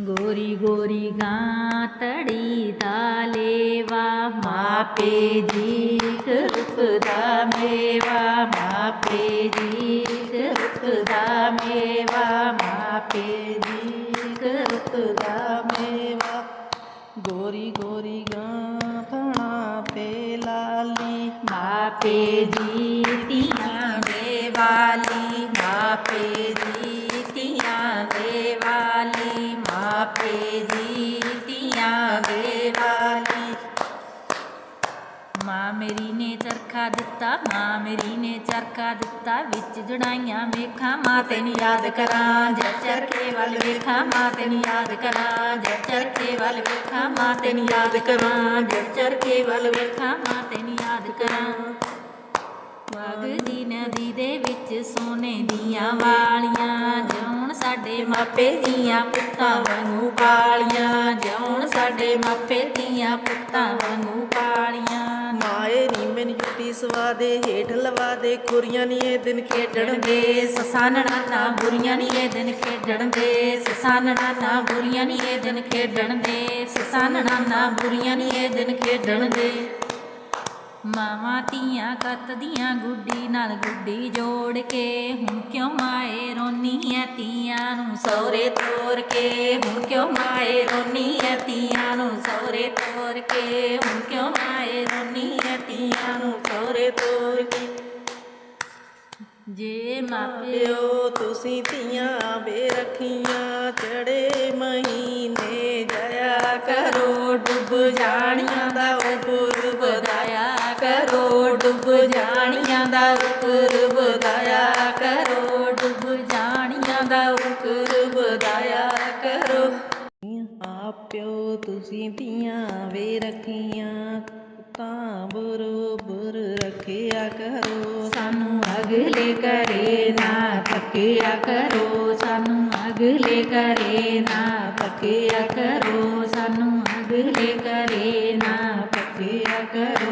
ਗੋਰੀ ਗੋਰੀ ਗਾਂ ਤੜੀ ਦਾ ਲੇਵਾ, ਮਾਪੇ ਜੀ ਰੁੱਤ ਦਾ ਮੇਵਾ, ਮਾਪੇ ਜੀ ਰੁੱਤ ਦਾ ਮੇਵਾ, ਮਾਪੇ ਜੀ ਰੁੱਤ ਦਾ ਮੇਵਾ। ਗੋਰੀ ਗੋਰੀ ਗਾਂ ਥਣਾ ਵਾਲੀ ਮਾਪੇ ਜੀ ਤੀਆਂ ਦੇ ਵਾਲੀ। ਮਾਂ ਮੇਰੀ ਨੇ ਚਰਖਾ ਦਿੱਤਾ, ਮਾਂ ਮੇਰੀ ਨੇ ਚਰਖਾ ਦਿੱਤਾ, ਵਿੱਚ ਜੜਾਈਆਂ ਵੇਖਾਂ, ਮਾਂ ਤੈਨੂੰ ਯਾਦ ਕਰਾਂ, ਜੈ ਚਰਖੇ ਵੱਲ ਵੇਖਾਂ, ਮਾਂ ਤੈਨੂੰ ਯਾਦ ਕਰਾਂ, ਜੈ ਚਰਖੇ ਵੱਲ ਵੇਖਾਂ, ਮਾਂ ਤੈਨੂੰ ਯਾਦ ਕਰਾਂ, ਜੈ ਚਰਖੇ ਵੱਲ ਵੇਖਾਂ, ਮਾਂ ਤੈਨੂੰ ਯਾਦ ਕਰਾਂ। ਵਗਦੀ ਨਦੀ ਦੇ ਵਿੱਚ ਸੋਨੇ ਦੀਆਂ ਵਾਲੀਆਂ ਜਿਉਣ ਸਾਡੇ ਮਾਪੇ ਦੀਆਂ ਪੁੱਤਾਂ ਵਾਂਗੂ ਪਾਲੀਆਂ ਜਿਉਣ ਸਾਡੇ ਮਾਪੇ ਦੀਆਂ ਪੁੱਤਾਂ ਵਾਂਗੂ ਪਾਲੀਆਂ। ਮਾਏ ਨੀ ਮੈਨੂੰ ਜੁੱਤੀ ਸਵਾ ਦੇ ਹੇਠ ਲਵਾ ਦੇ ਖੁਰੀਆਂ ਨੀ ਇਹ ਦਿਨ ਖੇਡਣ ਦੇ। ਸਸਾਂ ਨਣਾ ਬੁਰੀਆਂ ਨੀ ਇਹ ਦਿਨ ਖੇਡਣ ਦੇ। ਸਸਾਂ ਨਣਾ ਬੁਰੀਆਂ ਨੀ ਇਹ ਦਿਨ ਖੇਡਣ ਦੇ। ਸਸਾਂ ਨਣਾ ਬੁਰੀਆਂ ਨੀ ਇਹ ਦਿਨ ਖੇਡਣ ਦੇ। ਮਾਵਾਂ ਧੀਆਂ ਕੱਤਦੀਆਂ ਗੁੱਡੀ ਨਾਲ ਗੁੱਡੀ ਜੋੜ ਕੇ। ਹੁਣ ਕਿਉਂ ਮਾਏ ਰੋਨੀ ਐ ਧੀਆਂ ਨੂੰ ਸੌਰੇ ਤੋਰ ਕੇ? ਹੁਣ ਕਿਉਂ ਮਾਏ ਰੋਨੀ ਐ ਧੀਆਂ ਨੂੰ ਸੌਰੇ ਤੋਰ ਕੇ? ਹੁਣ ਕਿਉਂ ਮਾਏ ਰੋਨੀ ਐ ਧੀਆਂ ਨੂੰ ਸੌਰੇ ਤੋਰ ਕੇ? ਜੇ ਮਾਪਿਓ ਪਿਓ ਤੁਸੀਂ ਧੀਆਂ ਬੇਰਖੀਆਂ ਚੜੇ ਮਹੀਨੇ ਜਾਇਆ ਕਰੋ, ਡੁੱਬ ਜਾਣੀਆਂ ਦਾ ਉਪਰ ਉਪਰ ਵਧਾਇਆ ਕਰੋ। ਆ ਪਿਓ, ਤੁਸੀਂ ਧੀਆਂ ਵੇ ਰੱਖੀਆਂ, ਤਾਂ ਬਰੋਬਰ ਰੱਖਿਆ ਕਰੋ। ਸਾਨੂੰ ਅਗਲੇ ਕਰੇ ਨਾ ਤੱਕਿਆ ਕਰੋ। ਸਾਨੂੰ ਅਗਲੇ ਕਰੇ ਨਾ ਤੱਕਿਆ ਕਰੋ। ਸਾਨੂੰ ਅਗਲੇ ਕਰੇ ਨਾ ਤੱਕਿਆ ਕਰੋ।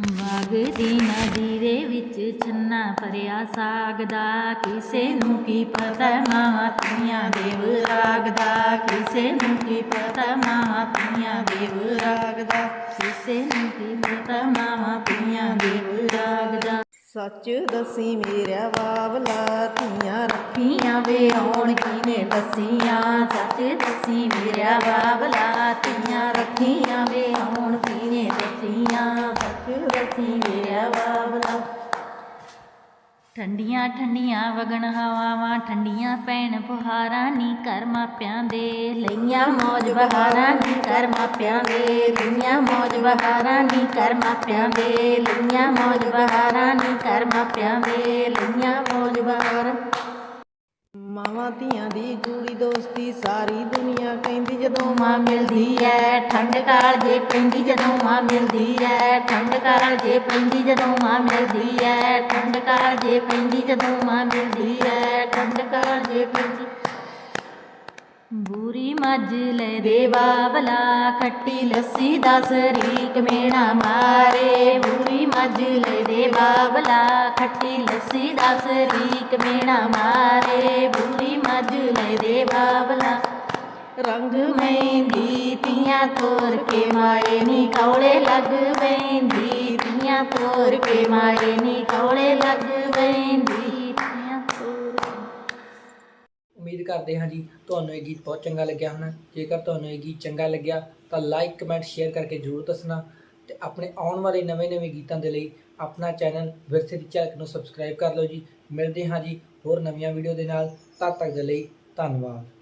ਵਗਦੀ ਨਦੀ ਦੇ ਵਿੱਚ ਛੰਨਾ ਭਰਿਆ ਸਾਗ ਦਾ, ਕਿਸੇ ਨੂੰ ਕੀ ਪਤਾ ਮਾਂ ਤੀਆਂ ਦੇਵ ਰਾਗ ਦਾ, ਕਿਸੇ ਨੂੰ ਕੀ ਪਤਾ ਮਾਂ ਤੀਆਂ ਦੇਵ ਰਾਗ ਦਾ, ਕਿਸੇ ਨੂੰ ਕੀ ਪਤਾ ਮਾਂ ਤੀਆਂ ਦੇਵ ਰਾਗ ਦਾ। ਸੱਚ ਦਸੀ ਮੇਰਾ ਬਾਬਲਾ ਧੀਆਂ ਰੱਖੀਆਂ ਵੇ ਆਉਣ ਕੀਨੇ ਦਸੀਆਂ? ਸੱਚ ਦਸੀ ਮੇਰਾ ਬਾਬਲਾ ਧੀਆਂ ਰੱਖੀਆਂ ਵੇ ਆਉਣ ਕੀਨੇ ਦਸੀਆਂ? ਸੱਚ ਦਸੀ ਮੇਰਿਆ ਬਾਬਲਾ ਠੰਡੀਆਂ ਠੰਡੀਆਂ ਵਗਣ ਹਵਾਵਾਂ ਠੰਡੀਆਂ ਪੈਣ ਪੁਹਾਰਾਂ ਨੀ ਕਰ ਮਾਪਿਆਂ ਦੇ ਲਈਆਂ ਮੌਜ ਬਹਾਰਾਂ ਨੀ ਕਰ ਮਾਪਿਆਂ ਦੇ ਲਈਆਂ ਮੌਜ ਬਹਾਰਾਂ ਨੀ ਕਰ ਮਾਪਿਆਂ ਦੇ ਲਈਆਂ ਮੌਜ ਬਹਾਰਾਂ ਨੀ ਕਰ ਮਾਪਿਆਂ ਦੇ ਲਈਆਂ ਮੌਜ ਬਹਾਰਾਂ ਮਾਵਾਂ ਧੀਆਂ ਦੀ ਜੂੜੀ ਦੋਸਤੀ, ਸਾਰੀ ਦੁਨੀਆ ਕਹਿੰਦੀ ਜਦੋਂ ਮਾਂ ਮਿਲਦੀ ਐ। ਠੰਡ ਕਾਲ ਜੇ ਪੈਂਦੀ ਜਦੋਂ ਮਾਂ ਮਿਲਦੀ ਐ। ਠੰਡ ਕਾਲ ਜੇ ਪੈਂਦੀ ਜਦੋਂ ਮਾਂ ਮਿਲਦੀ ਐ। ਠੰਡ ਕਾਲ ਜੇ ਪੈਂਦੀ ਜਦੋਂ ਮਾਂ ਮਿਲਦੀ ਐ। ਠੰਡ ਕਾਲ ਜੇ ਪੈਂਦੀ ਬੂਰੀ ਮਜ਼ਲ ਦੇ ਬਾਬਲਾ ਖੱਟੀ ਲੱਸੀ ਦਾ ਸਰੀਕ ਮੇਣਾ ਮਾਰੇ। ਬੂਰੀ ਮੱਝ ਲੈ ਦੇ ਬਾਬਲਾ ਖੱਟੀ ਲੱਸੀ ਦਾ ਸਰੀਕ ਮੇਣਾ ਮਾਰੇ। ਬੂਰੀ ਮਜ਼ਲ ਦੇ ਬਾਬਲਾ ਰੰਗ ਮਹਿੰਦੀ ਤੀਆਂ ਤੋਰ ਕੇ ਮਾਏ ਨੀ ਕੌਲੇ ਲੱਗ ਬੈਂਦੀ ਤੀਆਂ ਤੋਰ ਕੇ ਮਾਏ ਨੀ ਕੌਲੇ ਲੱਗ ਬੈਂਦੀ ਉਮੀਦ ਕਰਦੇ ਹਾਂ ਜੀ ਤੁਹਾਨੂੰ ਇਹ ਗੀਤ ਬਹੁਤ ਚੰਗਾ ਲੱਗਿਆ ਹੋਣਾ। ਜੇਕਰ ਤੁਹਾਨੂੰ ਇਹ ਗੀਤ ਚੰਗਾ ਲੱਗਿਆ ਤਾਂ ਲਾਈਕ ਕਮੈਂਟ ਸ਼ੇਅਰ ਕਰਕੇ ਜਰੂਰ ਦੱਸਣਾ ਤੇ ਆਪਣੇ ਆਉਣ ਵਾਲੇ ਨਵੇਂ-ਨਵੇਂ ਗੀਤਾਂ ਦੇ ਲਈ ਆਪਣਾ ਚੈਨਲ ਵਿਰਸੇ ਦੀ ਝਲਕ ਨੂੰ ਸਬਸਕ੍ਰਾਈਬ ਕਰ ਲਓ ਜੀ। ਮਿਲਦੇ ਹਾਂ ਜੀ ਹੋਰ ਨਵੀਆਂ ਵੀਡੀਓ ਦੇ ਨਾਲ। ਤਦ ਤੱਕ ਦੇ ਲਈ ਧੰਨਵਾਦ।